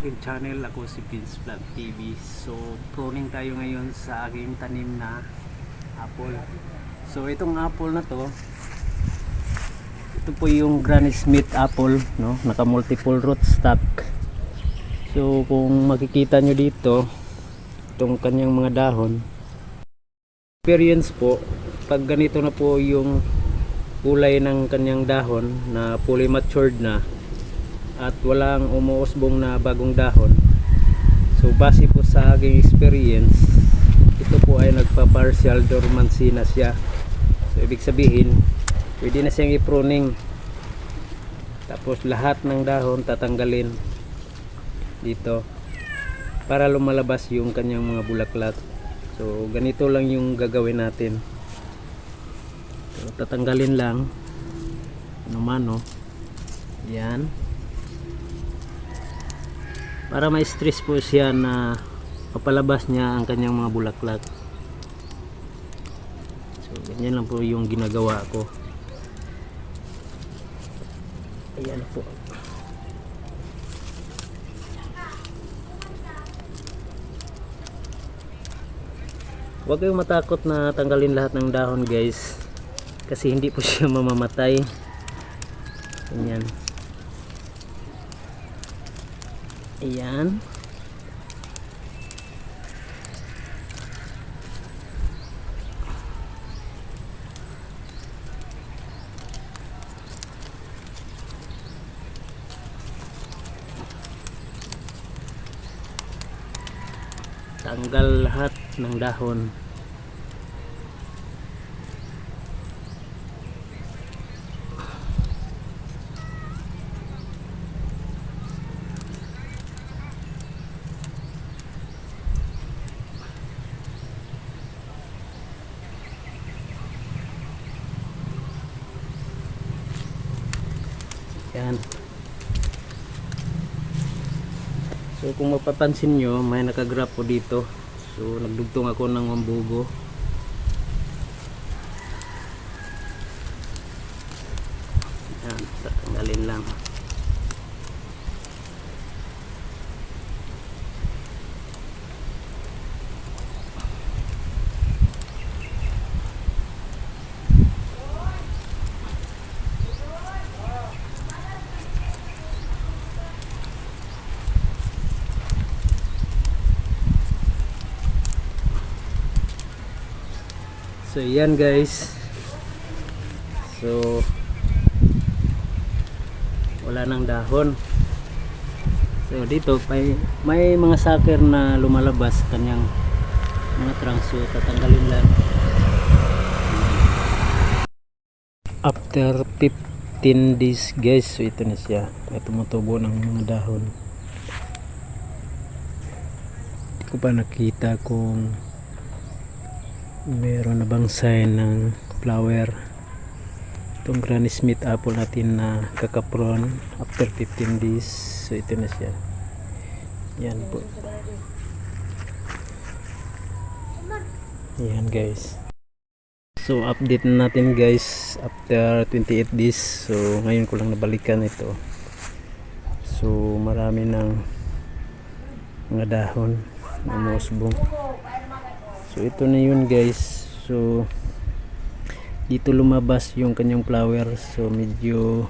aking channel ako si Vince Vlog TV so pruning tayo ngayon sa aking tanim na apple. So itong apple na to ito po yung Granny Smith apple no? Naka multiple root stock. So kung makikita nyo dito itong kanyang mga dahon experience po pag ganito na po yung kulay ng kanyang dahon na fully matured na at walang umuusbong na bagong dahon. So base po sa aking experience ito po ay nagpa partial dormancy na siya. So ibig sabihin pwede na siyang i-pruning. Tapos lahat ng dahon tatanggalin dito para lumalabas yung kanyang mga bulaklak. So ganito lang yung gagawin natin. So, tatanggalin lang. Ano man no? Yan para may stress po siya na papalabas niya ang kanyang mga bulaklak. So ganyan lang po yung ginagawa ko. Ayan po? Huwag kayong matakot na tanggalin lahat ng dahon guys. Kasi hindi po siya mamamatay. Ganyan Ayan. Tanggal lahat ng dahon. Yan. So kung mapapansin nyo, may nakagrap po dito. So nagdugtong ako ng mambugo. Yan, tatanggalin lang. So yan guys. So wala nang dahon. So dito may, may mga sucker na lumalabas kanyang mga trunks tatanggalin lang. After 15 days guys, so ito na siya. May tumutubo ng mga dahon. Hindi ko pa nakita kung meron na bang sign ng flower? Itong Granny Smith apple natin na kakapron after 15 days. So ito na siya. Yan po. Yan guys. So update na natin guys after 28 days. So ngayon ko lang nabalikan ito. So marami ng mga dahon na musbong So ito na yun guys. So dito lumabas yung kanyang flower. So medyo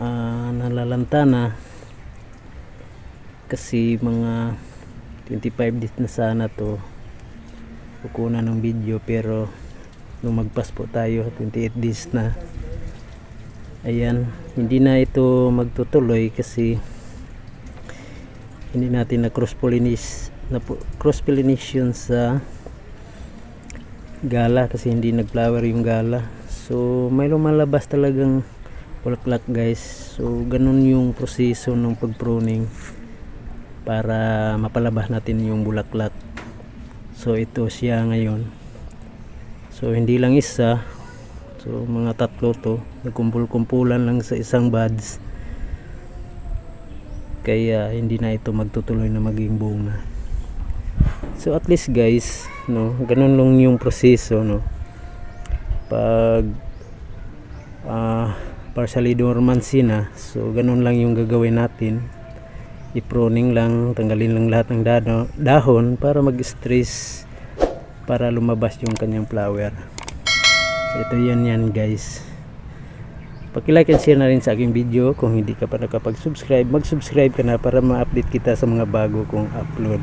ah, nalalanta na. Kasi mga 25 days na sana to kukunan ng video pero lumagpas po tayo 28 days na ayan hindi na ito magtutuloy kasi hindi natin na cross pollinate na cross pollination sa gala kasi hindi nag-flower yung gala. So may lumalabas talagang bulaklak guys. So ganun yung proseso ng pag-pruning para mapalabas natin yung bulaklak. So ito siya ngayon. So hindi lang isa. So mga tatlo to. Nagkumpul-kumpulan lang sa isang buds. Kaya hindi na ito magtutuloy na maging bunga. So at least guys, no, ganun lang yung proseso, no. Pag ah partially dormancy na, so ganun lang yung gagawin natin i-pruning lang, tanggalin lang lahat ng dano, dahon para mag-stress para lumabas yung kanyang flower. So ito yan yan guys. Paki-like and share na rin sa aking video kung hindi ka pa nakapag-subscribe, mag-subscribe ka na para ma-update kita sa mga bago kong upload.